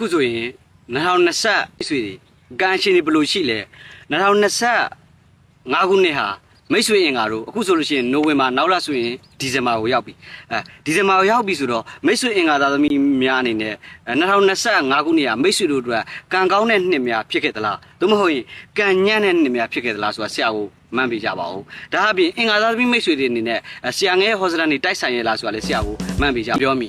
ခုဆိုရင်2020ဆွေတွေကန်ရှင်တွေဘယ်လိုရှိလဲ2025ခုနှစ်ဟာမိတ်ဆွေအင်္ဂါတို့အခုဆိုလို့ရှိရင်နိုဝင်ဘာနောက်လဆိုရင်ဒီဇင်ဘာကိုရောက်ပြီအဲဒီဇင်ဘာကိုရောက်ပြီဆိုတော့မိတ်ဆွေအင်္ဂါသားသမီးများအနေနဲ့အဲ2025ခုနှစ်ဟာမိတ်ဆွေတို့အတွက်ကံကောင်းတဲ့နှစ်များဖြစ်ခဲ့သလားသို့မဟုတ်ရင်ကံညံ့တဲ့နှစ်များဖြစ်ခဲ့သလားဆိုတာဆရာကိုမှန်းပြကြပါဦးဒါအပြင်အင်္ဂါသားသမီးမိတ်ဆွေတွေအနေနဲ့အဲဆရာငယ်ဟောစရန်နေတိုက်ဆိုင်ရလားဆိုတာလည်းဆရာကိုမှန်းပြကြပြောမိ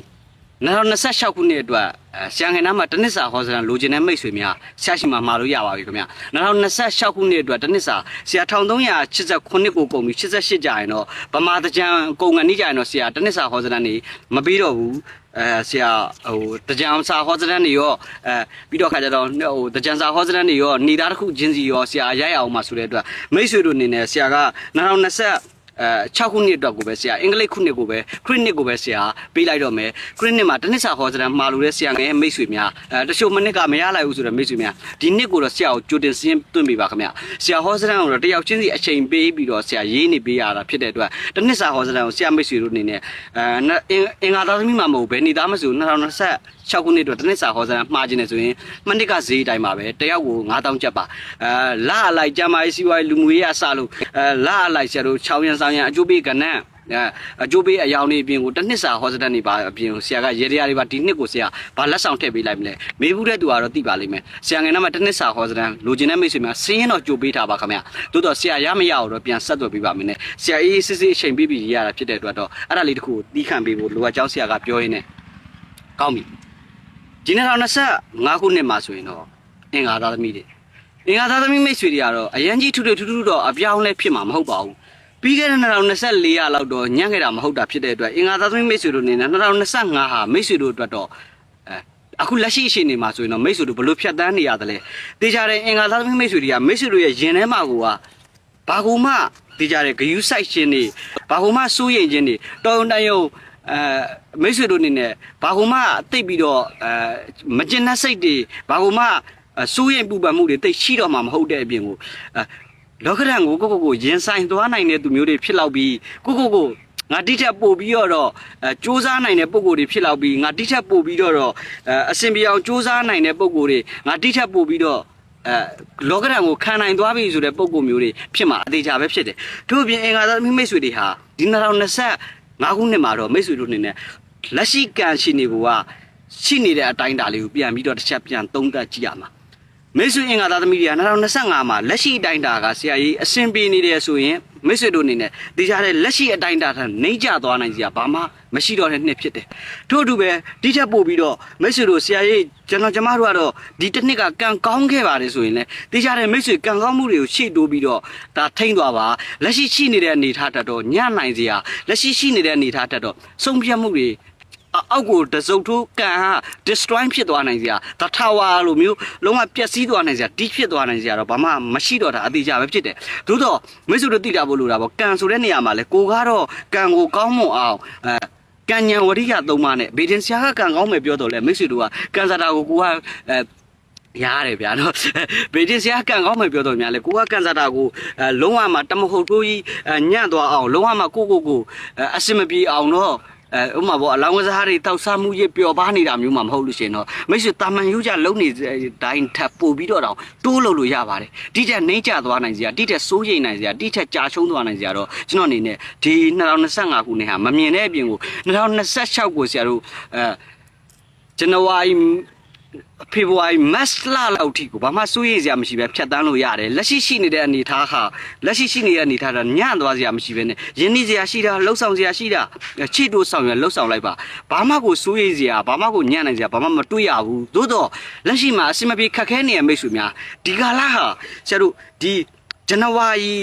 2026ခုနှစ်အတွက်အဲဆရာငယ်နားမှာတနစ်စာဟောစရန်လိုချင်တဲ့မိတ်ဆွေများဆရာရှိမှမှာလို့ရပါပြီခင်ဗျ2026ခုနှစ်အတွက်တနစ်စာဆရာ1389ကိုကုန်ပြီ88ကြာရင်တော့ဗမာတကြံကုန်ငနီးကြာရင်တော့ဆရာတနစ်စာဟောစရန်နေမပြီးတော့ဘူးအဲဆရာဟိုတကြံစာဟောစရန်နေရောအဲပြီးတော့ခါကျတော့ဟိုတကြံစာဟောစရန်နေရောနေသားတစ်ခုချင်းစီရောဆရာရိုက်အောင်မှာဆိုတဲ့အတွက်မိတ်ဆွေတို့အနေနဲ့ဆရာက2020 အဲ6ခုနှစ်အတွက်ကိုပဲဆရာအင်္ဂလိပ်ခုနှစ်ကိုပဲခရစ်နှစ်ကိုပဲဆရာပေးလိုက်တော့မယ်ခရစ်နှစ်မှာတစ်နှစ်စာဟောစရန်မှာလို့တဲ့ဆရာငယ်မိတ်ဆွေများအဲတချို့မနစ်ကမရလိုက်ဘူးဆိုတော့မိတ်ဆွေများဒီနှစ်ကိုတော့ဆရာကိုကြိုတင်စင်းသွင်းပေးပါခင်ဗျဆရာဟောစရန်ကိုတော့တယောက်ချင်းစီအချိန်ပေးပြီးတော့ဆရာရေးနေပေးရတာဖြစ်တဲ့အတွက်တစ်နှစ်စာဟောစရန်ကိုဆရာမိတ်ဆွေတို့အနေနဲ့အဲအင်္ဂါသားသမီးမှာမဟုတ်ဘဲနေသားမဆို2020 6ခုနှစ်အတွက်တစ်နှစ်စာဟောစရန်မှားခြင်းနေဆိုရင်မနစ်ကဈေးတိုင်းပါပဲတယောက်ကို9000ကျပ်ပါအဲလာအလိုက်ကျမ်းမာရေးစီးပွားရေးလူမှုရေးအစလို့အဲလာအလိုက်ဆရာတို့6ရန်ဆောင်ရန်အကျိုးပေးကဏ္ဍအဲအကျိုးပေးအယောင်နေအပြင်ကိုတစ်နှစ်စာဟောစတန်နေပါအပြင်ကိုဆရာကရေတရားတွေပါဒီနှစ်ကိုဆရာဘာလက်ဆောင်ထည့်ပေးလိုက်မလဲမေးဘူးတဲ့သူကတော့သိပါလိမ့်မယ်ဆရာငယ်နာမှာတစ်နှစ်စာဟောစတန်လိုချင်တဲ့မိတ်ဆွေများစင်းရင်တော့ကြိုပေးထားပါခင်ဗျာသို့တော့ဆရာရမရအောင်တော့ပြန်ဆက်သွယ်ပေးပါမယ်နဲ့ဆရာအေးစစ်စစ်အချိန်ပေးပြီးရတာဖြစ်တဲ့အတွက်တော့အဲ့ဒါလေးတခုကိုတီးခန့်ပေးဖို့လိုအပ်ကြောင်းဆရာကပြောရင်းနဲ့ကောင်းပြီ ဒီ2025ခုနှစ်မှာဆိုရင်တော့အင်္ဂါသားသမီးတွေအင်္ဂါသားသမီးမိတ်ဆွေတွေကတော့အရန်ကြီးထူထူထူထူတော့အပြောင်းလဲဖြစ်မှာမဟုတ်ပါဘူးပြီးခဲ့တဲ့2024ရလောက်တော့ညံ့ခဲ့တာမဟုတ်တာဖြစ်တဲ့အတွက်အင်္ဂါသားသမီးမိတ်ဆွေတို့အနေနဲ့2025ဟာမိတ်ဆွေတို့အတွက်တော့အဲအခုလက်ရှိအချိန်နေမှာဆိုရင်တော့မိတ်ဆွေတို့ဘယ်လိုဖြတ်တန်းနေရတယ်လဲတေချာတဲ့အင်္ဂါသားသမီးမိတ်ဆွေတွေကမိတ်ဆွေတို့ရဲ့ရင်ထဲမှာကိုကဘာကူမှတေချာတဲ့ဂယူးဆိုင်ခြင်းတွေဘာကူမှစိုးရိမ်ခြင်းတွေတော်ုံတန်ယုံ အဲမိတ်ဆွေတို့အနေနဲ့ဘာကူမှတိတ်ပြီးတော့အဲမကျင်တဲ့စိတ်တွေဘာကူမှစိုးရင်ပူပန်မှုတွေတိတ်ရှိတော့မှမဟုတ်တဲ့အပြင်ကိုအဲလောကဓာတ်ကိုကိုကိုကိုရင်ဆိုင်သွားနိုင်တဲ့သူမျိုးတွေဖြစ်လောက်ပြီးကိုကိုကိုငါတိထက်ပို့ပြီးတော့အဲစူးစမ်းနိုင်တဲ့ပုံကိုယ်တွေဖြစ်လောက်ပြီးငါတိထက်ပို့ပြီးတော့အဲအစင်ပြေအောင်စူးစမ်းနိုင်တဲ့ပုံကိုယ်တွေငါတိထက်ပို့ပြီးတော့အဲလောကဓာတ်ကိုခံနိုင်သွားပြီဆိုတဲ့ပုံကိုယ်မျိုးတွေဖြစ်မှာအသေးချာပဲဖြစ်တယ်ထို့အပြင်အင်္ဂါသားမိတ်ဆွေတွေဟာဒီ2020 ငါးခုနှစ်မှာတော့မိတ်ဆွေတို့အနေနဲ့လက်ရှိကံရှိနေကိုကရှိနေတဲ့အတိုင်းအတာလေးကိုပြန်ပြီးတော့တစ်ချက်ပြန်သုံးသပ်ကြည့်ရမှာ မိတ်ဆွေအင်္ဂါသားသမီးတွေက2025မှာလက်ရှိအတိုင်းအတာကဆရာကြီးအဆင်ပြေနေတယ်ဆိုရင်မိတ်ဆွေတို့အနေနဲ့သိကြတဲ့လက်ရှိအတိုင်းအတာထက်နှိမ့်ကျသွားနိုင်စရာဘာမှမရှိတော့တဲ့နှစ်ဖြစ်တယ်ထို့အတူပဲဒီချက်ပို့ပြီးတော့မိတ်ဆွေတို့ဆရာကြီးကျွန်တော်ကျမတို့ကတော့ဒီတစ်နှစ်ကကံကောင်းခဲ့ပါတယ်ဆိုရင်လည်းသိကြတဲ့မိတ်ဆွေကံကောင်းမှုတွေကိုရှေ့တိုးပြီးတော့ဒါထိမ့်သွားပါလက်ရှိရှိနေတဲ့အနေအထားတက်တော့ညံ့နိုင်စရာလက်ရှိရှိနေတဲ့အနေအထားတက်တော့ဆုံးဖြတ်မှုတွေ အောက်ကိုတစုပ်ထိုးကန်ဟာ destroy ဖြစ်သွားနိုင်စရာတထဝါလိုမျိုးလုံးဝပျက်စီးသွားနိုင်စရာတိဖြစ်သွားနိုင်စရာတော့ဘာမှမရှိတော့တာအသေးချပဲဖြစ်တယ်သို့တော့မိတ်ဆွေတို့သိတာဖို့လိုတာပေါ့ကန်ဆိုတဲ့နေရာမှာလဲကိုကတော့ကန်ကိုကောင်းမွန်အောင်အဲကံညာဝရိယသုံးပါးနဲ့ဘေဒင်ဆရာကကံကောင်းမယ်ပြောတော့လဲမိတ်ဆွေတို့ကကန်စာတာကိုကိုကအဲရတယ်ဗျာနော်ဘေဒင်ဆရာကန်ကောင်းမယ်ပြောတော့များလဲကိုကကန်စာတာကိုအဲလုံးဝမှတမဟုတ်တိုးကြီးညံ့သွားအောင်လုံးဝမှကိုကိုကိုအစင်မပြေအောင်တော့ အဲဥမာပေါ့အလောင်းကစားတွေတောက်စားမှုရေးပျော်ပါနေတာမျိုးမှမဟုတ်လို့ရှင်တော့မိတ်ဆွေတာမန်ယူကြလုံနေတိုင်းထပ်ပို့ပြီးတော့တောင်တိုးလို့လို့ရပါတယ်တိတက်နှိမ့်ကျသွားနိုင်စရာတိတက်စိုးရိမ်နိုင်စရာတိတက်ကြာရှုံးသွားနိုင်စရာတော့ကျွန်တော်အနေနဲ့ဒီ2025ခုနှစ်ဟာမမြင်တဲ့အပြင်ကို2026ကိုဆရာတို့အဲဇန်နဝါရီ ဖေဖော်ဝါရီမတ်လလောက်ထိကိုဘာမှစိုးရိမ်စရာမရှိပဲဖြတ်တန်းလို့ရတယ်လက်ရှိရှိနေတဲ့အနေအထားဟာလက်ရှိရှိနေတဲ့အနေအထားကညံ့သွားစရာမရှိပဲနဲ့ရင်းနှီးစရာရှိတာလှုပ်ဆောင်စရာရှိတာချစ်တိုးဆောင်ရလှုပ်ဆောင်လိုက်ပါဘာမှကိုစိုးရိမ်စရာဘာမှကိုညံ့နိုင်စရာဘာမှမတွေ့ရဘူးသို့တော့လက်ရှိမှာအစမပြေခက်ခဲနေတဲ့မိတ်ဆွေများဒီကာလဟာဆရာတို့ဒီဇန်နဝါရီ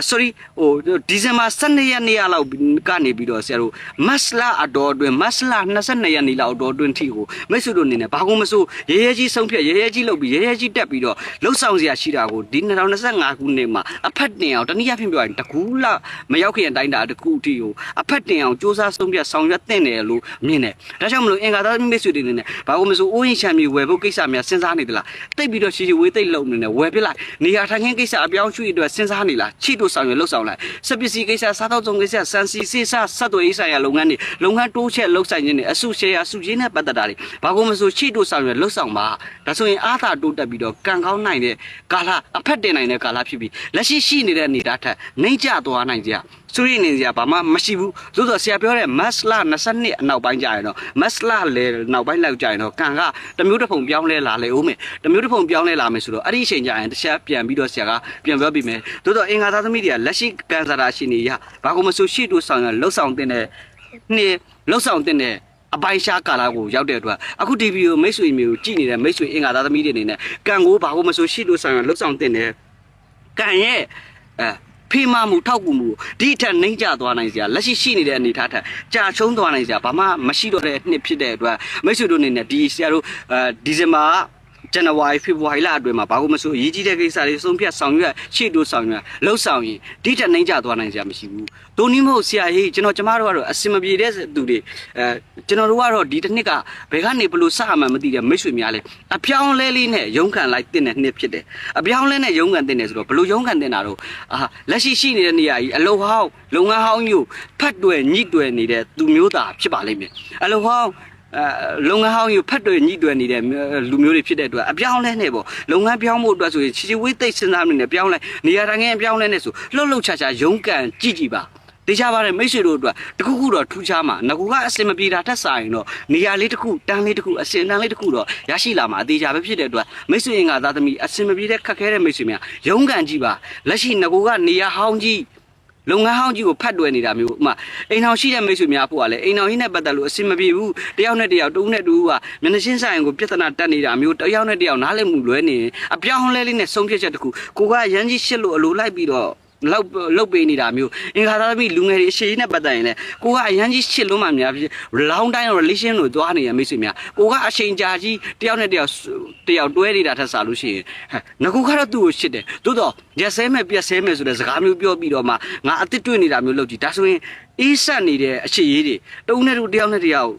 sorry ဟိုဒီဇင်ဘာ12ရက်နေ့လောက်ကနေပြီးတော့ဆရာတို့မတ်လအတော်အတွင်းမတ်လ22ရက်နေ့လောက်အတော်အတွင်းထိကိုမိတ်ဆွေတို့အနေနဲ့ဘာကုန်မစိုးရဲရဲကြီးဆုံးဖြတ်ရဲရဲကြီးလုပ်ပြီးရဲရဲကြီးတက်ပြီးတော့လှုပ်ဆောင်စရာရှိတာကိုဒီ2025ခုနှစ်မှာအဖက်တင်အောင်တနည်းအားဖြင့်ပြောရင်တကူးလမရောက်ခင်အတိုင်းတာတကူအထိကိုအဖက်တင်အောင်စူးစမ်းဆုံးဖြတ်ဆောင်ရွက်တင်တယ်လို့မြင်တယ်ဒါကြောင့်မလို့အင်္ဂါသားမိတ်ဆွေတွေအနေနဲ့ဘာကုန်မစိုးအိုးရင်ချမ်းမြေဝယ်ဖို့ကိစ္စများစဉ်းစားနေသလားတိတ်ပြီးတော့ရှည်ရှည်ဝေးသိတ်လုံနေတယ်ဝယ်ပြလိုက်နေရာထိုင်ခင်းကိစ္စအပြောင်းရွှေ့အတွက်စဉ်းစားနေလားချီတိုးဆောင်ရွက်လှုပ်ဆောင်လိုက်စက်ပစ္စည်းကိစ္စစားသောက်သုံးကိစ္စစံစီစေစဆက်သွယ်ရေးဆိုင်ရာလုပ်ငန်းတွေလုပ်ငန်းတိုးချက်လှုပ်ဆိုင်ခြင်းတွေအစုရှယ်ယာစုချင်းနဲ့ပတ်သက်တာတွေဘာကုန်မဆိုရှေ့တိုးဆောင်ရွက်လှုပ်ဆောင်ပါဒါဆိုရင်အားသာတိုးတက်ပြီးတော့ကံကောင်းနိုင်တဲ့ကာလအဖက်တင်နိုင်တဲ့ကာလဖြစ်ပြီးလက်ရှိရှိနေတဲ့အနေအထားထက်နှိမ့်ကျသွားနိုင်ကြ ဆိုရင်နေကြဘာမှမရှိဘူးသို့တော့ဆရာပြောတဲ့မတ်လ22အနောက်ပိုင်းကျရင်တော့မတ်လလေနောက်ပိုင်းလောက်ကျရင်တော့ကံကတစ်မျိုးတစ်ပုံပြောင်းလဲလာလေဦးမယ်တစ်မျိုးတစ်ပုံပြောင်းလဲလာမယ်ဆိုတော့အဲ့ဒီအချိန်ကျရင်တစ်ချက်ပြန်ပြီးတော့ဆရာကပြန်ပြောပြီးမယ်သို့တော့အင်္ဂါသားသမီးတွေကလက်ရှိကံစားတာရှိနေရဘာကုန်မဆိုရှေ့တိုးဆောင်ရလှုပ်ဆောင်တဲ့နေ့လှုပ်ဆောင်တဲ့အပိုင်ရှားကာလာကိုရောက်တဲ့အတွက်အခုဒီဗီဒီယိုမိတ်ဆွေမျိုးကြည့်နေတဲ့မိတ်ဆွေအင်္ဂါသားသမီးတွေအနေနဲ့ကံကိုဘာကုန်မဆိုရှေ့တိုးဆောင်ရလှုပ်ဆောင်တဲ့နေ့ကံရဲ့အဲ ဖေးမမှုထောက်ကူမှုဒီအထက်နှိမ့်ကျသွားနိုင်စရာလက်ရှိရှိနေတဲ့အနေအထားထက်ကြာချုံးသွားနိုင်စရာဘာမှမရှိတော့တဲ့နှစ်ဖြစ်တဲ့အတွက်မိတ်ဆွေတို့အနေနဲ့ဒီဆရာတို့အဲဒီဇင်ဘာ ဇန်နဝါရီဖေဖော်ဝါရီလအတွင်းမှာဘာလို့မဆိုအရေးကြီးတဲ့ကိစ္စတွေဆုံးဖြတ်ဆောင်ရွက်ရှေ့တိုးဆောင်ရွက်လှုပ်ဆောင်ရင်ဒီထက်နှိမ့်ကျသွားနိုင်စရာမရှိဘူး။ဒိုနည်းမဟုတ်ဆရာကြီးကျွန်တော်ကျမတို့ကတော့အစင်မပြေတဲ့သူတွေအဲကျွန်တော်တို့ကတော့ဒီတစ်နှစ်ကဘယ်ကနေဘလို့စမှမသိတဲ့မိတ်ဆွေများလဲအပြောင်းလဲလေးနဲ့ရုန်းကန်လိုက်တဲ့နှစ်ဖြစ်တယ်။အပြောင်းလဲနဲ့ရုန်းကန်တဲ့နေဆိုတော့ဘလို့ရုန်းကန်တဲ့နာတော့အာလက်ရှိရှိနေတဲ့နေရာကြီးအလုံဟောင်းလုပ်ငန်းဟောင်းကြီးကိုဖတ်တွယ်ညှိတွယ်နေတဲ့သူမျိုးသားဖြစ်ပါလိမ့်မယ်။အလုံဟောင်းအဲ လုပ်ငန်းဟောင်းယူဖက်တွေညှိတွယ်နေတဲ့လူမျိုးတွေဖြစ်တဲ့အတွက်အပြောင်းလဲနေပေါ့လုပ်ငန်းပြောင်းဖို့အတွက်ဆိုရင်ချီချီဝေးသိပ်စဉ်းစားနေတယ်ပြောင်းလဲနေရာတိုင်းငယ်ပြောင်းလဲနေဆိုလှုပ်လှုပ်ချာချာရုန်းကန်ကြည့်ကြည့်ပါတေချာပါတယ်မိတ်ဆွေတို့အတွက်တခုခုတော့ထူးခြားမှာငကူကအစင်မပြေတာထက်ဆိုင်တော့နေရာလေးတစ်ခုတန်းလေးတစ်ခုအစင်တန်းလေးတစ်ခုတော့ရရှိလာမှာအသေးချာပဲဖြစ်တဲ့အတွက်မိတ်ဆွေအင်္ဂါသားသမီးအစင်မပြေတဲ့ခက်ခဲတဲ့မိတ်ဆွေများရုန်းကန်ကြည့်ပါလက်ရှိငကူကနေရာဟောင်းကြီး လုပ်ငန်းဟောင်းကြီးကိုဖတ်တွယ်နေတာမျိုးဥမာအိမ်အောင်ရှိတဲ့မိတ်ဆွေများဖို့ကလည်းအိမ်အောင်ကြီးနဲ့ပတ်သက်လို့အဆင်မပြေဘူးတယောက်နဲ့တယောက်တူနဲ့တူကမျက်နှာချင်းဆိုင်ကိုပြဿနာတက်နေတာမျိုးတယောက်နဲ့တယောက်နားလည်မှုလွဲနေရင်အပြောင်းလဲလေးနဲ့ဆုံးဖြတ်ချက်တစ်ခုကိုကရမ်းကြီးရှစ်လို့အလိုလိုက်ပြီးတော့ လောက်လောက်ပေးနေတာမျိုးအင်္ဂါသားသမီးလူငယ်တွေအရှိနဲ့ပတ်သက်ရင်လည်းကိုကအရန်ကြီးရှစ်လုံးမှများဖြစ် long time relation ကိုသွားနေရမိတ်ဆွေများကိုကအချိန်ကြာကြီးတယောက်နဲ့တယောက်တယောက်တွဲနေတာထက်စားလို့ရှိရင်ဟဲ့ငကူကတော့သူ့ကိုရှစ်တယ်သို့တော့ရက်ဆဲမဲ့ပြက်ဆဲမဲ့ဆိုတဲ့စကားမျိုးပြောပြီးတော့မှငါအစ်စ်တွေ့နေတာမျိုးလုပ်ကြည့်ဒါဆိုရင်အေးဆက်နေတဲ့အရှိရေးတွေတုံးနဲ့တူတယောက်နဲ့တယောက်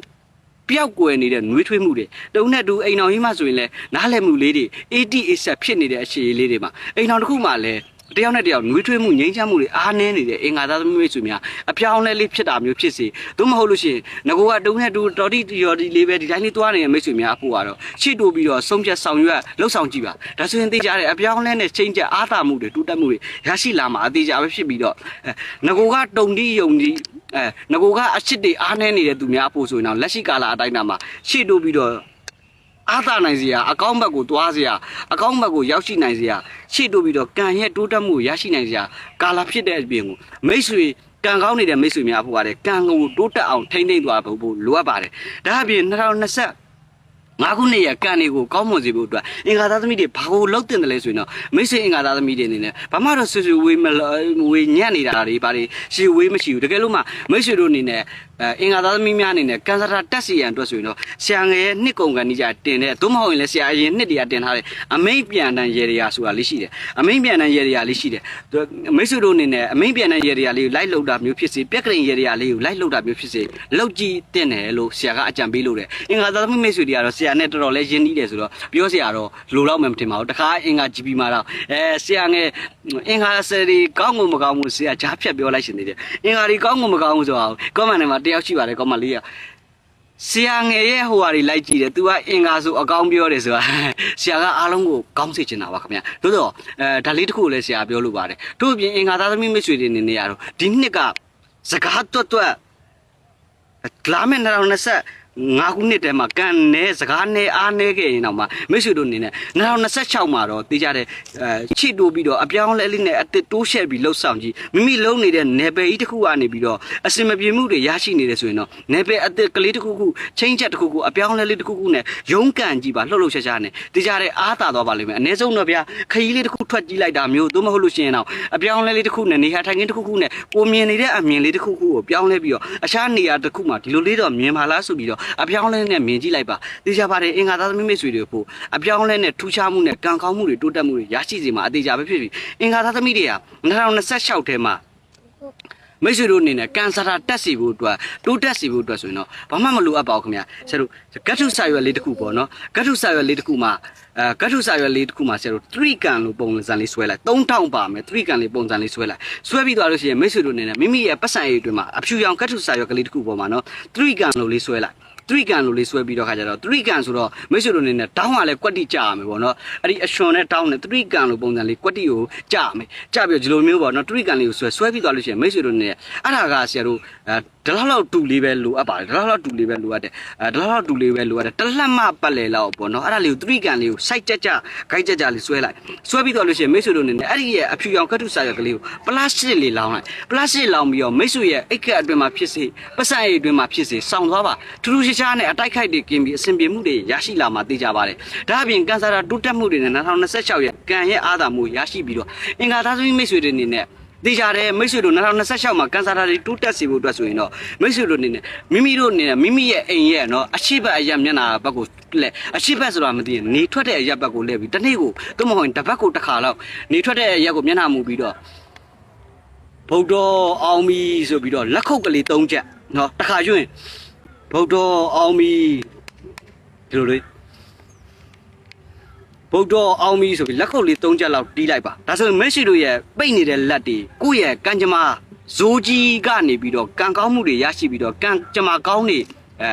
ပျောက်ကွယ်နေတဲ့နှွေးထွေးမှုတွေတုံနဲ့တူအိမ်တော်ကြီးမှဆိုရင်လည်းနားလည်မှုလေးတွေ AD အဆက်ဖြစ်နေတဲ့အရှိရေးလေးတွေမှာအိမ်တော်တစ်ခုမှလည်း တယောက်နဲ့တယောက်နှွေးထွေးမှုငြိမ်းချမ်းမှုတွေအားနည်းနေတဲ့အင်္ဂါသားသမီးမိတ်ဆွေများအပြောင်းလဲလေးဖြစ်တာမျိုးဖြစ်စေသို့မဟုတ်လို့ရှိရင်ငကိုကတုံးနဲ့တူတော်တိတော်ဒီလေးပဲဒီတိုင်းလေးသွားနေတဲ့မိတ်ဆွေများအဖို့ကတော့ရှေ့တိုးပြီးတော့ဆုံးဖြတ်ဆောင်ရွက်လှုပ်ဆောင်ကြည့်ပါဒါဆိုရင်သိကြတယ်အပြောင်းလဲနဲ့ချိန်ချက်အားသာမှုတွေတူတက်မှုတွေရရှိလာမှာအသေးကြပဲဖြစ်ပြီးတော့ငကိုကတုံတိယုံဒီအဲငကိုကအချစ်တွေအားနည်းနေတဲ့သူများအဖို့ဆိုရင်တော့လက်ရှိကာလအတိုင်းတာမှာရှေ့တိုးပြီးတော့ အားသာနိုင်စရာအကောင့်ဘက်ကိုတွားစရာအကောင့်ဘက်ကိုရောက်ရှိနိုင်စရာရှေ့တိုးပြီးတော့ကံရဲ့တိုးတက်မှုကိုရရှိနိုင်စရာကာလာဖြစ်တဲ့အပြင်ကိုမိတ်ဆွေကံကောင်းနေတဲ့မိတ်ဆွေများဖို့ကလည်းကံကိုတိုးတက်အောင်ထိမ့်သိမ့်သွားဖို့လိုအပ်ပါတယ်ဒါအပြင်2020 ငါခုနှစ်ရကန်တွေကိုကောင်းမွန်စေဖို့အတွက်အင်္ဂါသားသမီးတွေဘာကိုလောက်တင်တယ်လဲဆိုရင်တော့မိတ်ဆွေအင်္ဂါသားသမီးတွေအနေနဲ့ဘာမှတော့ဆွေဆွေဝေးမဝေးညံ့နေတာတွေဘာတွေရှီဝေးမရှိဘူးတကယ်လို့မှမိတ်ဆွေတို့အနေနဲ့အဲအင်္ဂါသားသမီးများအနေနဲ့ကန်စတာတက်စီရန်အတွက်ဆိုရင်တော့ဆရာငယ်ရဲ့နှစ်ကုန်ကန်ကြီးကြတင်တဲ့သို့မဟုတ်ရင်လည်းဆရာအရင်နှစ်တည်းကတင်ထားတဲ့အမိတ်ပြန်တန်ရေရာဆိုတာလေးရှိတယ်အမိတ်ပြန်တန်ရေရာလေးရှိတယ်မိတ်ဆွေတို့အနေနဲ့အမိတ်ပြန်တန်ရေရာလေးကိုလိုက်လှုပ်တာမျိုးဖြစ်စေပြက်ကရင်ရေရာလေးကိုလိုက်လှုပ်တာမျိုးဖြစ်စေလောက်ကြည့်တင်တယ်လို့ဆရာကအကြံပေးလို့တယ်အင်္ဂါသားသမီးမိတ်ဆွေတွေကတော့ဆရာနဲ့တော်တော်လေးရင်းနှီးတယ်ဆိုတော့ပြောဆရာတော့လိုတော့မှမထင်ပါဘူးတခါအင်္ဂါ GP မှာတော့အဲဆရာငယ်အင်္ဂါဆယ်ဒီကောင်းမှုမကောင်းမှုဆရာကြားဖြတ်ပြောလိုက်ရှင်နေတယ်အင်္ဂါဒီကောင်းမှုမကောင်းမှုဆိုတာကောမန်ထဲမှာတယောက်ရှိပါတယ်ကောမန်လေးကဆရာငယ်ရဲ့ဟိုဟာတွေလိုက်ကြည့်တယ်။ तू ကအင်္ဂါဆိုအကောင်းပြောတယ်ဆိုတာဆရာကအားလုံးကိုကောင်းစေချင်တာပါခင်ဗျာ။သို့တော့အဲဒါလေးတစ်ခုကိုလည်းဆရာပြောလို့ပါတယ်။တို့အပြင်အင်္ဂါသားသမီးမိတ်ဆွေတွေနေနေရတော့ဒီနှစ်ကစကားတွတ်တွတ်လာမယ့်2020 ငါးခုနှစ်တည်းမှာကန်နေစကားနဲ့အားနေခဲ့ရင်တော့မှမိတ်ဆွေတို့အနေနဲ့2026မှာတော့တေးကြတဲ့အဲချစ်တိုးပြီးတော့အပြောင်းလဲလေးနဲ့အတစ်တိုးရှက်ပြီးလှုပ်ဆောင်ကြည့်မိမိလုံးနေတဲ့နယ်ပယ်ကြီးတစ်ခုကနေပြီးတော့အစင်မပြေမှုတွေရရှိနေတယ်ဆိုရင်တော့နယ်ပယ်အတစ်ကလေးတစ်ခုခုချင်းချက်တစ်ခုခုအပြောင်းလဲလေးတစ်ခုခုနဲ့ရုန်းကန်ကြည့်ပါလှုပ်လှုပ်ရှားရှားနဲ့တေးကြတဲ့အားသာသွားပါလိမ့်မယ်အနည်းဆုံးတော့ဗျာခရီးလေးတစ်ခုထွက်ကြည့်လိုက်တာမျိုးသို့မဟုတ်လို့ရှိရင်တော့အပြောင်းလဲလေးတစ်ခုနဲ့နေရာထိုင်ခင်းတစ်ခုခုနဲ့ကိုမြင်နေတဲ့အမြင်လေးတစ်ခုခုကိုပြောင်းလဲပြီးတော့အခြားနေရာတစ်ခုမှာဒီလိုလေးတော့မြင်ပါလားဆိုပြီးတော့အပြောင်းလဲနဲ့မြင်ကြည့်လိုက်ပါတေချာပါတယ်အင်္ဂါသားသမီးမိတ်ဆွေတွေဖို့အပြောင်းလဲနဲ့ထူးခြားမှုနဲ့ကံကောင်းမှုတွေတိုးတက်မှုတွေရရှိစေမှာအသေးချာပဲဖြစ်ပြီအင်္ဂါသားသမီးတွေက2026ထဲမှာမိတ်ဆွေတို့အနေနဲ့ကန်ဆာတာတက်စီဖို့အတွက်တိုးတက်စီဖို့အတွက်ဆိုရင်တော့ဘာမှမလိုအပ်ပါဘူးခင်ဗျာဆရာတို့ဂတ်ထုစာရွက်လေးတစ်ခုပေါ့နော်ဂတ်ထုစာရွက်လေးတစ်ခုမှာအဲဂတ်ထုစာရွက်လေးတစ်ခုမှာဆရာတို့3ကန်လို့ပုံစံလေးဆွဲလိုက်3000ပါမယ်3ကန်လေးပုံစံလေးဆွဲလိုက်ဆွဲပြီးသွားလို့ရှိရင်မိတ်ဆွေတို့အနေနဲ့မိမိရဲ့ပတ်စံရည်အတွင်းမှာအဖြူရောင်ဂတ်ထုစာရွက်ကလေးတစ်ခုပေါ်မှာနော်3ကန်လို့လေးဆွဲလိုက် 3ကန်လို့လေးဆွဲပြီးတော့ခါကြတော့3ကန်ဆိုတော့မိတ်ဆွေတို့အနေနဲ့တောင်းကလည်းကွက်တိကြရမယ်ပေါ့နော်အဲ့ဒီအရွှန်နဲ့တောင်းနဲ့3ကန်လို့ပုံစံလေးကွက်တိကိုကြရမယ်ကြပြီးတော့ဒီလိုမျိုးပေါ့နော်3ကန်လေးကိုဆွဲဆွဲပြီးသွားလို့ရှိရင်မိတ်ဆွေတို့အနေနဲ့အဲ့ဒါကဆရာတို့အဲဒီလောက်လောက်တူလေးပဲလိုအပ်ပါတယ်ဒီလောက်လောက်တူလေးပဲလိုအပ်တယ်အဲဒီလောက်လောက်တူလေးပဲလိုအပ်တယ်တလက်မပတ်လေလောက်ပေါ့နော်အဲ့ဒါလေးကို3ကန်လေးကိုစိုက်ကြကြဂိုက်ကြကြလေးဆွဲလိုက်ဆွဲပြီးသွားလို့ရှိရင်မိတ်ဆွေတို့အနေနဲ့အဲ့ဒီရဲ့အဖြူရောင်ကတ်ထုစာရွက်ကလေးကိုပလတ်စတစ်လေးလောင်းလိုက်ပလတ်စတစ်လောင်းပြီးတော့မိတ်ဆွေရဲ့အိတ်ကက်အတွင်းမှာဖြစ်စေပတ်စံအိတ်အတွင်းမှာဖြစ်စေစောင်းသွားပါထူးထူးခြားခြားနဲ့အတိုက်ခိုက်တွေကင်းပြီးအဆင်ပြေမှုတွေရရှိလာမှာသိကြပါတယ်ဒါအပြင်ကန်ဆာတာတိုးတက်မှုတွေနဲ့2026ရဲ့ကံရဲ့အာသာမှုရရှိပြီးတော့အင်္ဂါသားသမီးမိတ်ဆွေတွေအနေနဲ့ သိကြတယ်မိတ်ဆွေတို့2026မှာကန်ဆာတာတွေတိုးတက်စေဖို့အတွက်ဆိုရင်တော့မိတ်ဆွေတို့အနေနဲ့မိမိတို့အနေနဲ့မိမိရဲ့အိမ်ရဲ့နော်အရှိတ်အရက်မျက်နှာဘက်ကိုလဲအရှိတ်ဆိုတာမသိရင်နေထွက်တဲ့အရက်ဘက်ကိုလဲပြီးတစ်နေ့ကိုသို့မဟုတ်ရင်တစ်ဘက်ကိုတစ်ခါလောက်နေထွက်တဲ့အရက်ကိုမျက်နှာမူပြီးတော့ဗုဒ္ဓအောင်မီဆိုပြီးတော့လက်ခုပ်ကလေး၃ချက်နော်တစ်ခါကျွင်းဗုဒ္ဓအောင်မီဒီလိုလေး ဗုဒ္ဓအောင်မီဆိုပြီးလက်ခုပ်လေး၃ချက်လောက်တီးလိုက်ပါဒါဆိုရင်မက်ဆီတို့ရဲ့ပိတ်နေတဲ့လက်တွေကိုယ့်ရဲ့ကံကြမ္မာဇိုးကြီးကနေပြီးတော့ကံကောင်းမှုတွေရရှိပြီးတော့ကံကြမ္မာကောင်းနေအဲ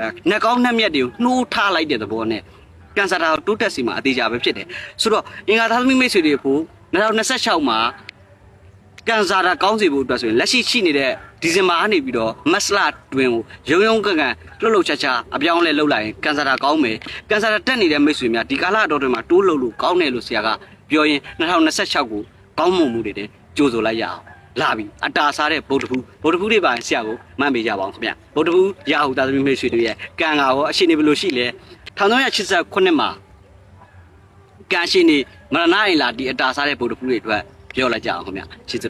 အဲနှက်ကောင်းနှက်မြက်တွေကိုနှိုးထားလိုက်တဲ့သဘောနဲ့ကန်ဆာတာကိုတိုးတက်စီမှာအသေးချာပဲဖြစ်တယ်ဆိုတော့အင်္ဂါသားသမီးမိတ်ဆွေတွေဖို့2026မှာ ကန်ဆာတာကောင်းစေဖို့အတွက်ဆိုရင်လက်ရှိရှိနေတဲ့ဒီဇင်ဘာကနေပြီးတော့မတ်လတွင်ကိုရုံရုံကန်ကန်လှုပ်လှုပ်ချာချာအပြောင်းအလဲလှုပ်လိုက်ရင်ကန်ဆာတာကောင်းမယ်ကန်ဆာတာတက်နေတဲ့မိတ်ဆွေများဒီကာလအတော်တွင်မှာတိုးလှုပ်လို့ကောင်းတယ်လို့ဆရာကပြောရင်2026ကိုကောင်းမွန်မှုတွေတင်ကြိုးဆိုလိုက်ရအောင်လာပြီအတာစားတဲ့ဗုဒ္ဓဘူးဗုဒ္ဓဘူးတွေပါဆရာကိုမှတ်ပေးကြပါအောင်ခင်ဗျဗုဒ္ဓဘူးရဟုသားသမီးမိတ်ဆွေတွေရဲ့ကံကရောအရှိနေဘယ်လိုရှိလဲ1389မှာကံရှိနေမရဏအိမ်လာဒီအတာစားတဲ့ဗုဒ္ဓဘူးတွေအတွက်ပြောလိုက်ကြအောင်ခင်ဗျချစ်စ